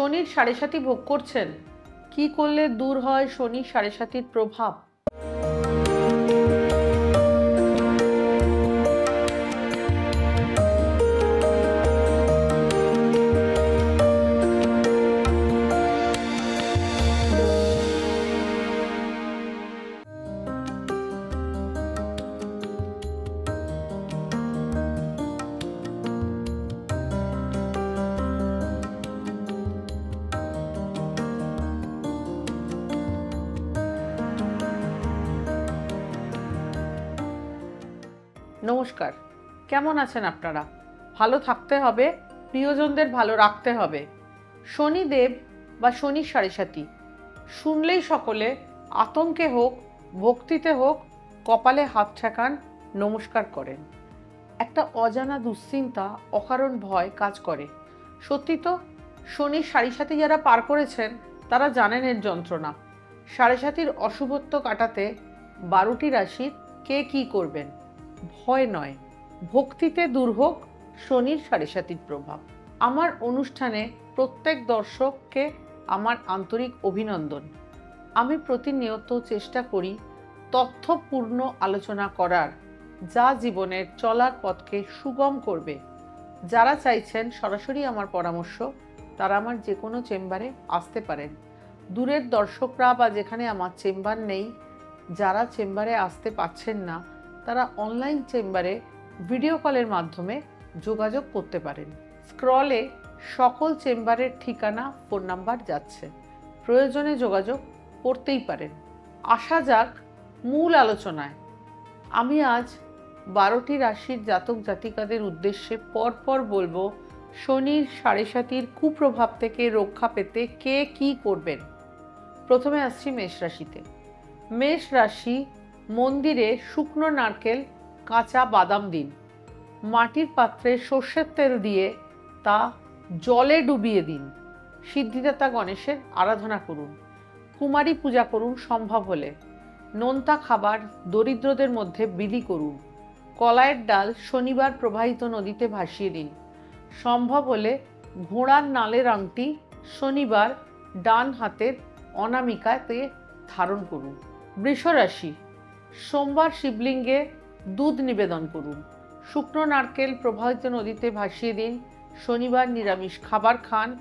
শনির সাড়ে সাথী ভোগ করছেন। কি করলে দূর হয় শনির সাড়ে সাথীর প্রভাব? নমস্কার। কেমন আছেন আপনারা? ভালো থাকতে হবে, প্রিয়জনদের ভালো রাখতে হবে। শনিদেব বা শনি সাড়ে সাথী শুনলেই সকলে আতঙ্কে হোক, ভক্তিতে হোক, কপালে হাত ঠেকান, নমস্কার করেন। একটা অজানা দুশ্চিন্তা, অকারণ ভয় কাজ করে। সত্যি তো শনির সাড়ে সাথী যারা পার করেছেন, তারা জানেন এর যন্ত্রণা। সাড়ে সাথীর অশুভত্ব কাটাতে বারোটি রাশির কে কি করবেন? ভয় নয়। ভক্তিতে দূর হোক, শনির সাড়ে সাতির প্রভাব। আমার অনুষ্ঠানে প্রত্যেক দর্শককে আমার আন্তরিক অভিনন্দন। আমি প্রতিনিয়ত চেষ্টা করি তথ্যপূর্ণ আলোচনা করার, যা জীবনের চলার পথকে সুগম করবে। যারা চাইছেন সরাসরি আমার পরামর্শ, তারা আমার যে কোনো চেম্বারে আসতে পারেন। দূরের দর্শকরা বা যেখানে আমার চেম্বার নেই, যারা চেম্বারে আসতে পাচ্ছেন না তারা অনলাইন চেম্বারে ভিডিও কলের মাধ্যমে যোগাযোগ করতে পারেন। স্ক্রলে সকল চেম্বারের ঠিকানা ফোন নাম্বার যাচ্ছে। প্রয়োজনে যোগাযোগ করতেই পারেন। আসা যাক মূল আলোচনায়। আমি আজ বারোটি রাশির জাতক জাতিকাদের উদ্দেশ্যে পরপর বলব, শনির সাড়ে সাতির কুপ্রভাব থেকে রক্ষা পেতে কে কি করবেন? প্রথমে আসছি মেষ রাশিতে। মেষ রাশি মন্দিরে শুকনো নারকেল, কাঁচা বাদাম দিন। মাটির পাত্রে সর্ষের তেল দিয়ে তা জলে ডুবিয়ে দিন। সিদ্ধিদাতা গণেশের আরাধনা করুন। কুমারী পূজা করুন সম্ভব হলে। নোনতা খাবার দরিদ্রদের মধ্যে বিলি করুন। কলাইয়ের ডাল শনিবার প্রবাহিত নদীতে ভাসিয়ে দিন। সম্ভব হলে ঘোড়ার নালের আংটি শনিবার ডান হাতের অনামিকাতে ধারণ করুন। বৃষরাশি সোমবার শিবলিঙ্গে দুধ নিবেদন করুন। শুকনো নারকেল প্রবাহিত নদীতে ভাসিয়ে দিন। শনিবার নিরামিষ খাবার খান।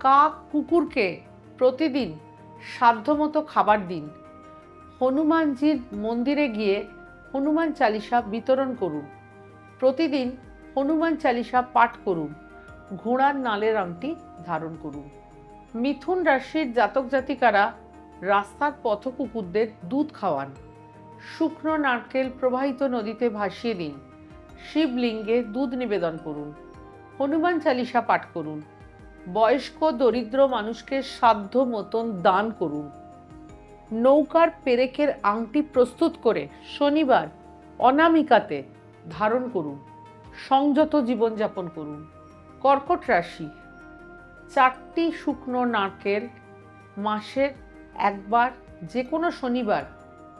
কাক কুকুরকে প্রতিদিন সাধ্যমতো খাবার দিন। হনুমানজির মন্দিরে গিয়ে হনুমান চালিসা বিতরণ করুন। প্রতিদিন হনুমান চালিসা পাঠ করুন। ঘোড়ার নালের আংটি ধারণ করুন। মিথুন রাশির জাতক জাতিকারা রাস্তার পথ কুকুরদের দুধ খাওয়ান। শুকনো নারকেল প্রবাহিত নদীতে ভাসিয়ে দিন। শিবলিঙ্গে দুধ নিবেদন করুন। হনুমান চালিসা পাঠ করুন। বয়স্ক দরিদ্র মানুষকে সাধ্য মতন দান করুন। নৌকার পেরেকের আংটি প্রস্তুত করে শনিবার অনামিকাতে ধারণ করুন। সংযত জীবনযাপন করুন। কর্কট রাশি। চারটি শুকনো নারকেল মাসের একবার যে কোনো শনিবার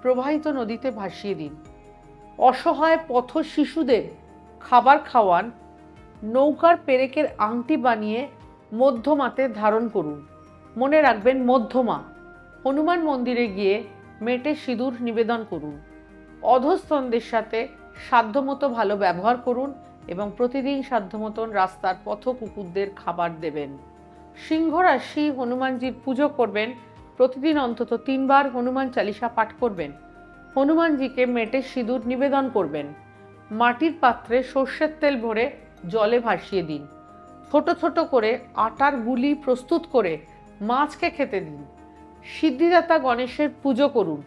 প্রবাহিত নদীতে ভাসিয়ে দিন। অসহায় পথ শিশুদের খাবার খাওয়ান, নৌকার পেরেকের আংটি বানিয়ে মধ্যমাতে ধারণ করুন। মনে রাখবেন মধ্যমা। হনুমান মন্দিরে গিয়ে মেটে সিঁদুর নিবেদন করুন। অধস্তনদের সাথে সাধ্যমতো ভালো ব্যবহার করুন এবং প্রতিদিন সাধ্যমতন রাস্তার পথ কুকুরদের খাবার দেবেন। সিংহ রাশি হনুমানজির পুজো করবেন প্রতিদিন অন্তত তিনবার হনুমান চালিসা পাঠ করবেন। হনুমানজিকে মেটে সিঁদুর নিবেদন করবেন। মাটির পাত্রে সর্ষের তেল ভরে জলে ভাসিয়ে দিন। ছোট ছোট করে আটার গুলি প্রস্তুত করে মাছকে খেতে দিন। সিদ্ধিদাতা গণেশের পুজো করুন।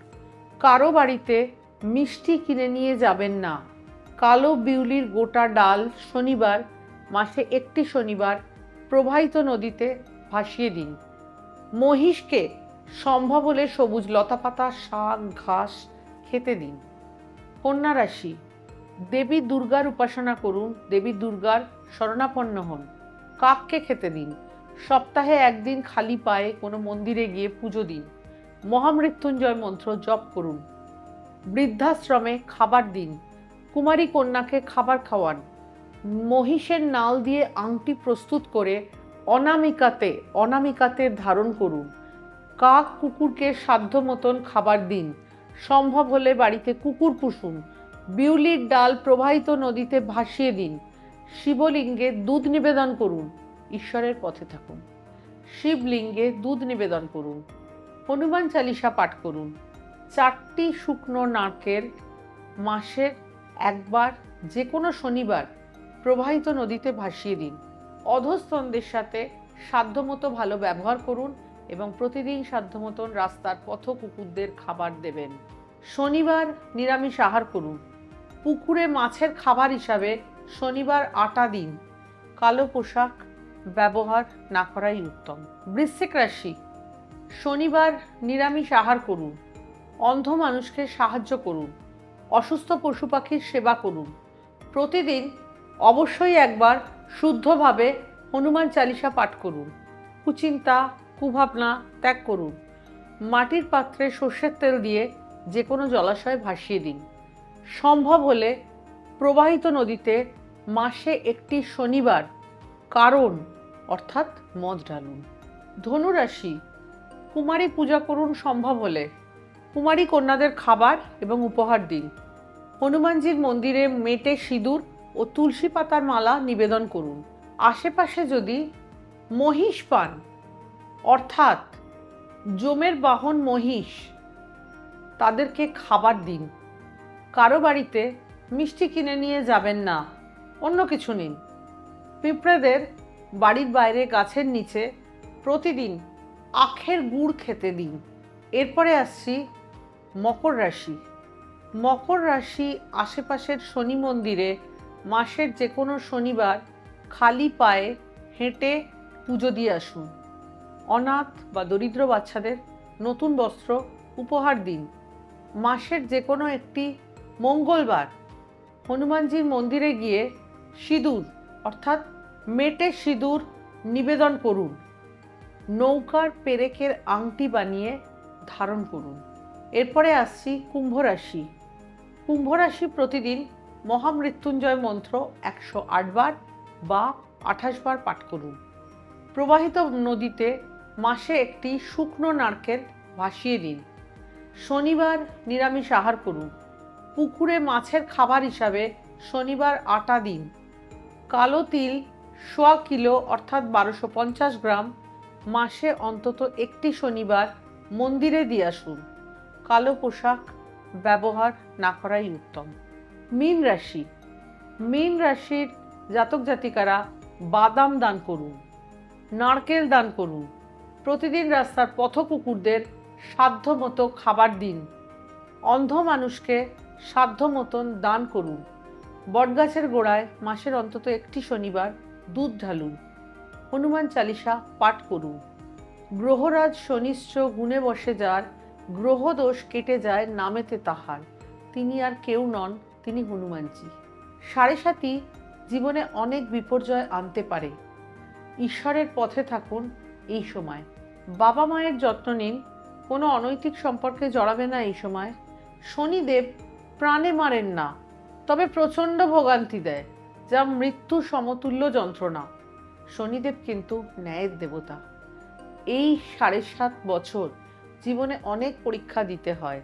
কারও বাড়িতে মিষ্টি কিনে নিয়ে যাবেন না। কালো বিউলির গোটা ডাল শনিবার, মাসে একটি শনিবার প্রবাহিত নদীতে ভাসিয়ে দিন। মহিষকে সম্ভব হলে সবুজ লতাপাতা, শাক, ঘাস খেতে দিন। কন্যা রাশি, দেবী দুর্গার উপাসনা করুন, দেবী দুর্গার শরণাপন্ন হন। কাককে খেতে দিন। সপ্তাহে একদিন খালি পায়ে কোনো মন্দিরে গিয়ে পুজো দিন। মহামৃত্যুঞ্জয় মন্ত্র জপ করুন। বৃদ্ধাশ্রমে খাবার দিন। কুমারী কন্যাকে খাবার খাওয়ান। মহিষের নাল দিয়ে আংটি প্রস্তুত করে অনামিকাতে অনামিকাতে ধারণ করুন। কাক কুকুরকে সাধ্য মতন খাবার দিন। সম্ভব হলে বাড়িতে কুকুর পুষুন। বিউলির ডাল প্রবাহিত নদীতে ভাসিয়ে দিন। শিবলিঙ্গে দুধ নিবেদন করুন। ঈশ্বরের পথে থাকুন। শিবলিঙ্গে দুধ নিবেদন করুন। হনুমান চালিসা পাঠ করুন। চারটি শুকনো নারকেল মাসের একবার যে কোনো শনিবার, প্রবাহিত নদীতে ভাসিয়ে দিন। অধস্তনদের সাথে সাধ্যমতো ভালো ব্যবহার করুন। এবং প্রতিদিন সাধ্যমতন রাস্তার পথ কুকুরদের খাবার দেবেন। শনিবার নিরামিষ আহার করুন। পুকুরে মাছের খাবার হিসাবে শনিবার আটা দিন। কালো পোশাক ব্যবহার না করাই উত্তম। বৃশ্চিক রাশি, শনিবার নিরামিষ আহার করুন। অন্ধ মানুষকে সাহায্য করুন। অসুস্থ পশু পাখির সেবা করুন। প্রতিদিন অবশ্যই একবার শুদ্ধভাবে হনুমান চালিসা পাঠ করুন। কুচিন্তা কুভাবনা ত্যাগ করুন। মাটির পাত্রে সর্ষের তেল দিয়ে যে কোনো জলাশয়ে ভাসিয়ে দিন। সম্ভব হলে প্রবাহিত নদীতে মাসে একটি শনিবার কারণ, অর্থাৎ মদ ঢালুন। ধনুরাশি, কুমারী পূজা করুন সম্ভব হলে। কুমারী কন্যাদের খাবার এবং উপহার দিন। হনুমানজির মন্দিরে মেটে সিঁদুর ও তুলসী পাতার মালা নিবেদন করুন। আশেপাশে যদি মহিষ পান অর্থাৎ জমের বাহন মহিষ, তাদেরকে খাবার দিন। কারও বাড়িতে মিষ্টি কিনে নিয়ে যাবেন না, অন্য কিছু নিন। পিঁপড়েদের বাড়ির বাইরে গাছের নিচে প্রতিদিন আখের গুড় খেতে দিন। এরপরে আসছি মকর রাশি। মকর রাশি আশেপাশের শনি মন্দিরে মাসের যে কোনো শনিবার খালি পায়ে হেঁটে পুজো দিয়ে আসুন। অনাথ বা দরিদ্র বাচ্চাদের নতুন বস্ত্র উপহার দিন। মাসের যে কোনো একটি মঙ্গলবার হনুমানজির মন্দিরে গিয়ে সিঁদুর, অর্থাৎ মেটে সিঁদুর নিবেদন করুন। নৌকার পেরেকের আংটি বানিয়ে ধারণ করুন। এরপরে আসছি কুম্ভ রাশি কুম্ভ রাশি প্রতিদিন মহামৃত্যুঞ্জয় মন্ত্র একশো আটবার বা আঠাশ বার পাঠ করুন। প্রবাহিত নদীতে মাসে একটি শুকনো নারকেল ভাসিয়ে দিন। শনিবার নিরামিষ আহার করুন। পুকুরে মাছের খাবার হিসাবে শনিবার আটা দিন। কালো তিল সোয়া কিলো অর্থাৎ বারোশো পঞ্চাশ গ্রাম মাসে অন্তত একটি শনিবার মন্দিরে দিয়ে আসুন। কালো পোশাক ব্যবহার না করাই উত্তম। মীন রাশি। মীন রাশির জাতক জাতিকারা বাদাম দান করুন। নারকেল দান করুন। প্রতিদিন রাস্তার পথ কুকুরদের সাধ্য মতো খাবার দিন। অন্ধ মানুষকে সাধ্য মতন দান করুন। বটগাছের গোড়ায় মাসের অন্তত একটি শনিবার দুধ ঢালুন। হনুমান চালিসা পাঠ করুন। গ্রহরাজ শনিশ্চ গুণে বসে যার গ্রহদোষ কেটে যায় নামেতে তাহার। তিনি আর কেউ নন, তিনি হনুমানজি। সাড়ে সাতি জীবনে অনেক বিপর্যয় আনতে পারে। ঈশ্বরের পথে থাকুন এই সময়। বাবা মায়ের যত্ন নিন, কোনো অনৈতিক সম্পর্কে জড়াবে না এই সময়। শনিদেব প্রাণে মারেন না, তবে প্রচণ্ড ভোগান্তি দেয়, যা মৃত্যু সমতুল্য যন্ত্রণা। শনিদেব কিন্তু ন্যায়ের দেবতা। এই সাড়ে সাত বছর জীবনে অনেক পরীক্ষা দিতে হয়।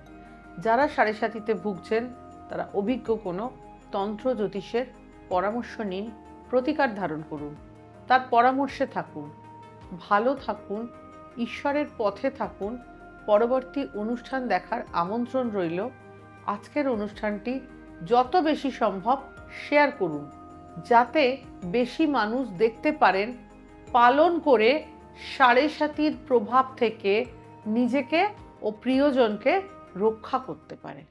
যারা সাড়ে সাতিতে ভুগছেন, তারা অভিজ্ঞ কোনো তন্ত্র জ্যোতিষের পরামর্শ নিন, প্রতিকার ধারণ করুন। তার পরামর্শে থাকুন, ভালো থাকুন ঈশ্বরের পথে থাকুন, পরবর্তী অনুষ্ঠান দেখার আমন্ত্রণ রইল। আজকের অনুষ্ঠানটি যত বেশি সম্ভব শেয়ার করুন, যাতে বেশি মানুষ দেখতে পারেন, পালন করে সাড়ে সাতির প্রভাব থেকে নিজেকে ও প্রিয়জনকে রক্ষা করতে পারে